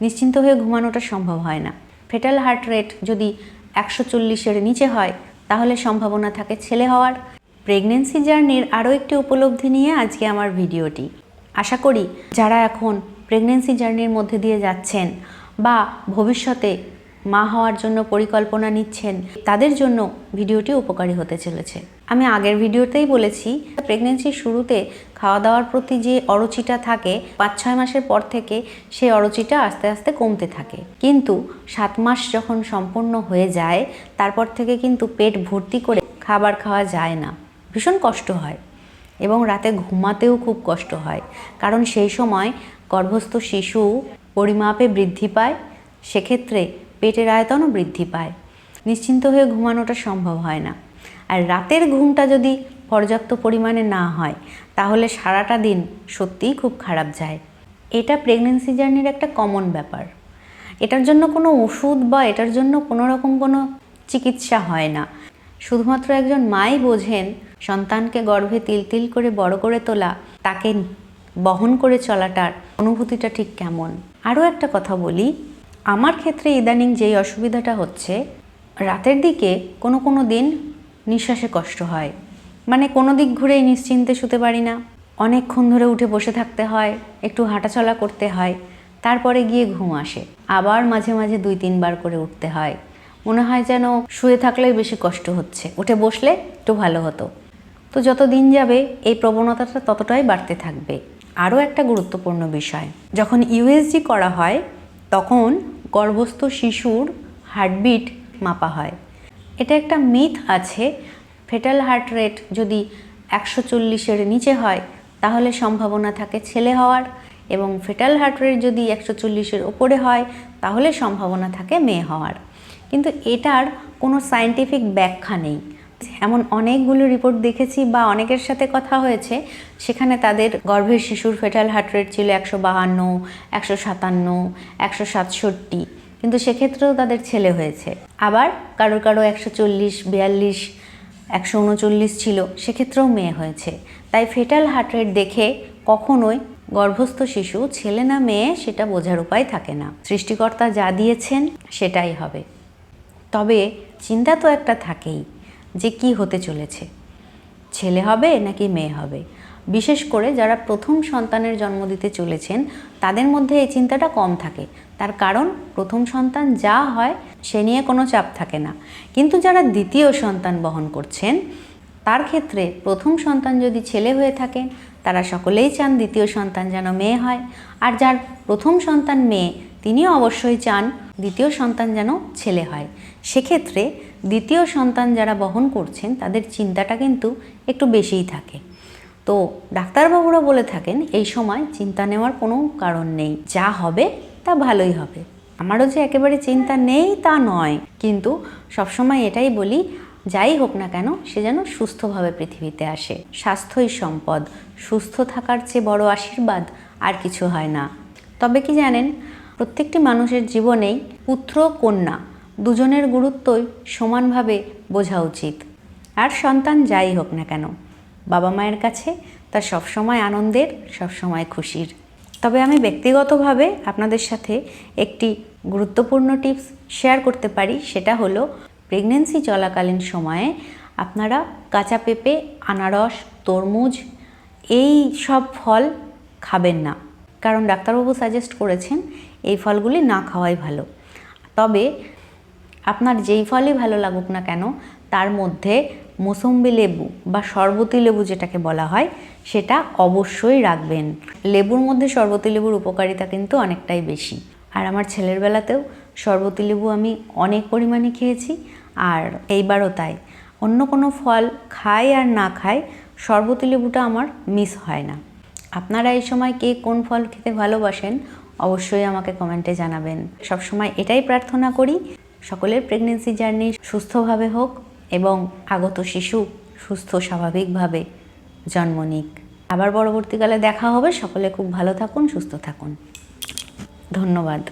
নিশ্চিন্ত হয়ে ঘুমানোটা সম্ভব হয় না। ফেটাল হার্ট রেট যদি একশো চল্লিশের নিচে হয়, তাহলে সম্ভাবনা থাকে ছেলে হওয়ার। প্রেগনেন্সি জার্নির আরও একটি উপলব্ধি নিয়ে আজকে আমার ভিডিওটি। আশা করি যারা এখন প্রেগনেন্সি জার্নির মধ্যে দিয়ে যাচ্ছেন বা ভবিষ্যতে মা হওয়ার জন্য পরিকল্পনা নিচ্ছেন, তাদের জন্য ভিডিওটি উপকারী হতে চলেছে। আমি আগের ভিডিওতেই বলেছি প্রেগনেন্সির শুরুতে খাওয়া দাওয়ার প্রতি যে অরুচিটা থাকে পাঁচ ছয় মাসের পর থেকে সেই অরুচিটা আস্তে আস্তে কমতে থাকে। কিন্তু সাত মাস যখন সম্পূর্ণ হয়ে যায়, তারপর থেকে কিন্তু পেট ভর্তি করে খাবার খাওয়া যায় না। ভীষণ কষ্ট হয় এবং রাতে ঘুমাতেও খুব কষ্ট হয়। কারণ সেই সময় গর্ভস্থ শিশু পরিমাপে বৃদ্ধি পায়, সেক্ষেত্রে পেটের আয়তনও বৃদ্ধি পায়। নিশ্চিন্ত হয়ে ঘুমানোটা সম্ভব হয় না। আর রাতের ঘুমটা যদি পর্যাপ্ত পরিমাণে না হয়, তাহলে সারাটা দিন সত্যিই খুব খারাপ যায়। এটা প্রেগনেন্সি জার্নির একটা কমন ব্যাপার। এটার জন্য কোনো ওষুধ বা এটার জন্য কোনো রকম কোনো চিকিৎসা হয় না। শুধুমাত্র একজন মাই বোঝেন, সন্তানকে গর্ভে তিল তিল করে বড় করে তোলা, তাকে বহন করে চলাটার অনুভূতিটা ঠিক কেমন। আরও একটা কথা বলি আমার ক্ষেত্রে ইদানিং যেই অসুবিধাটা হচ্ছে, রাতের দিকে কোনো কোনো দিন নিঃশ্বাসে কষ্ট হয়। মানে কোনো দিক ঘুরেই নিশ্চিন্তে শুতে পারি না। অনেকক্ষণ ধরে উঠে বসে থাকতে হয়, একটু হাঁটাচলা করতে হয়, তারপরে গিয়ে ঘুম আসে। আবার মাঝে মাঝে দুই তিনবার করে উঠতে হয়। মনে হয় যেন শুয়ে থাকলেই বেশি কষ্ট হচ্ছে। উঠে বসলে একটু ভালো হতো। তো যত দিন যাবে, এই প্রবণতাটা ততটাই বাড়তে থাকবে। আরও একটা গুরুত্বপূর্ণ বিষয়, যখন ইউএসজি করা হয়, তখন গর্ভস্থ শিশুর হার্টবিট মাপা হয়। এটা একটা মিথ আছে, ফেটাল হার্ট রেট যদি একশো চল্লিশের নিচে হয়, তাহলে সম্ভাবনা থাকে ছেলে হওয়ার এবং ফেটাল হার্ট রেট যদি একশো চল্লিশের ওপরে হয়, তাহলে সম্ভাবনা থাকে মেয়ে হওয়ার। কিন্তু এটার কোনো সায়েন্টিফিক ব্যাখ্যা নেই। এমন অনেকগুলো রিপোর্ট দেখেছি বা অনেকের সাথে কথা হয়েছে, সেখানে তাদের গর্ভের শিশুর ফেটাল হার্ট রেট ছিল একশো বাহান্ন, একশো সাতান্ন, একশো সাতষট্টি। কিন্তু সেক্ষেত্রেও তাদের ছেলে হয়েছে। আবার কারও কারও একশো চল্লিশ, বিয়াল্লিশ, একশো উনচল্লিশ ছিল, সেক্ষেত্রেও মেয়ে হয়েছে। তাই ফেটাল হার্ট রেট দেখে কখনোই গর্ভস্থ শিশু ছেলে না মেয়ে সেটা বোঝার উপায় থাকে না। সৃষ্টিকর্তা যা দিয়েছেন সেটাই হবে। তবে চিন্তা তো একটা থাকেই। যে কি হতে চলেছে? ছেলে হবে নাকি মেয়ে হবে? বিশেষ করে যারা প্রথম সন্তানের জন্ম দিতে চলেছেন, তাদের মধ্যে এই চিন্তাটা কম থাকে। তার কারণ, প্রথম সন্তান যা হয়, সে নিয়ে কোনো চাপ থাকে না। কিন্তু যারা দ্বিতীয় সন্তান বহন করছেন, তার ক্ষেত্রে প্রথম সন্তান যদি ছেলে হয়ে থাকে তারা সকলেই চান দ্বিতীয় সন্তান যেন মেয়ে হয়। আর যার প্রথম সন্তান মেয়ে তিনিও অবশ্যই চান দ্বিতীয় সন্তান যেন ছেলে হয়। সেক্ষেত্রে দ্বিতীয় সন্তান যারা বহন করছেন, তাদের চিন্তাটা কিন্তু একটু বেশিই থাকে। তো ডাক্তারবাবুরা বলে থাকেন, এই সময় চিন্তা নেওয়ার কোনো কারণ নেই। যা হবে তা ভালোই হবে। আমারও যে একেবারে চিন্তা নেই তা নয়। কিন্তু সবসময় এটাই বলি, যাই হোক না কেন, সে যেন সুস্থভাবে পৃথিবীতে আসে। স্বাস্থ্যই সম্পদ। সুস্থ থাকার চেয়ে বড় আশীর্বাদ আর কিছু হয় না। তবে কি জানেন প্রত্যেকটি মানুষের জীবনেই পুত্র কন্যা দুজনের গুরুত্বই সমানভাবে বোঝা উচিত। আর সন্তান যাই হোক না কেন, বাবা মায়ের কাছে তা সবসময় আনন্দের, সবসময় খুশির। তবে আমি ব্যক্তিগতভাবে আপনাদের সাথে একটি গুরুত্বপূর্ণ টিপস শেয়ার করতে পারি, সেটা হলো, প্রেগনেন্সি চলাকালীন সময়ে আপনারা কাঁচা পেঁপে, আনারস, তরমুজ, এই সব ফল খাবেন না। কারণ ডাক্তারবাবু সাজেস্ট করেছেন এই ফলগুলি না খাওয়াই ভালো। তবে আপনার যেই ফলই ভালো লাগুক না কেন, তার মধ্যে মোসম্বি লেবু বা শরবতী লেবু যেটাকে বলা হয়, সেটা অবশ্যই রাখবেন। লেবুর মধ্যে শরবতী লেবুর উপকারিতা কিন্তু অনেকটাই বেশি। আর আমার ছেলের বেলাতেও শরবতী লেবু আমি অনেক পরিমাণে খেয়েছি, আর এইবারও তাই। অন্য কোনো ফল খাই আর না খাই, শরবতী লেবুটা আমার মিস হয় না। আপনারা এই সময় কে কোন ফল খেতে ভালোবাসেন অবশ্যই আমাকে কমেন্টে জানাবেন। সবসময় এটাই প্রার্থনা করি, সকলের প্রেগনেন্সি জার্নি সুস্থভাবে হোক এবং আগত শিশু সুস্থ স্বাভাবিকভাবে জন্ম নিক। আবার পরবর্তীকালে দেখা হবে। সকলে খুব ভালো থাকুন, সুস্থ থাকুন। ধন্যবাদ।